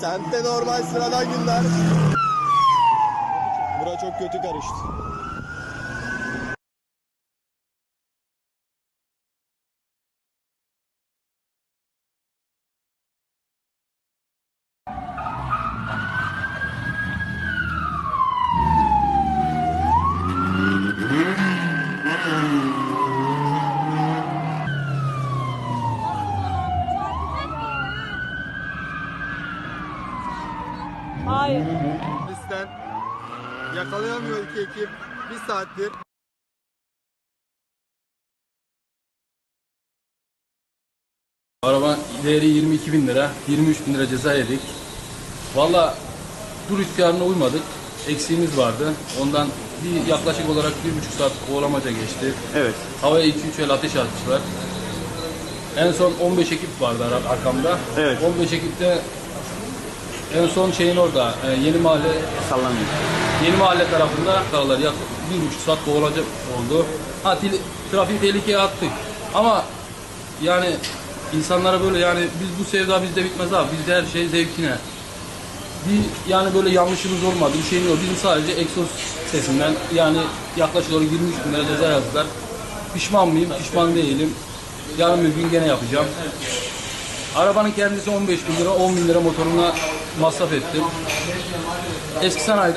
Semtte normal sıradan günler. Bura çok kötü karıştı. Hayır. Bizden yakalayamıyor iki ekip. Bir saattir. Araba değeri 22 bin lira, 23 bin lira ceza yedik. Valla dur ihtiyarına uymadık. Eksiğimiz vardı. Ondan bir yaklaşık olarak bir buçuk saat kovalamaca geçti. Evet. Havaya 2-3 el ateş atmışlar. En son 15 ekip vardı ar- arkamda. Evet. 15 ekipte en son şeyin orada e, yeni mahalle Sallanıyor. Yeni mahalle tarafında aralar yak bir buçuk saat kovalacak oldu. Ha til- trafiği tehlikeye attık. Ama yani insanlara böyle yani biz bu sevda bizde bitmez abi. Bizde her şey zevkine. Bir yani böyle yanlışımız olmadı. Bir şeyin yok. Bizim sadece egzoz sesinden yani yaklaşık olarak 23 bin lira ceza yazdılar. Pişman mıyım? Pişman değilim. Yarın bir gün gene yapacağım. Arabanın kendisi 15 bin lira, 10 bin lira motoruna masraf ettim. Eski sanayi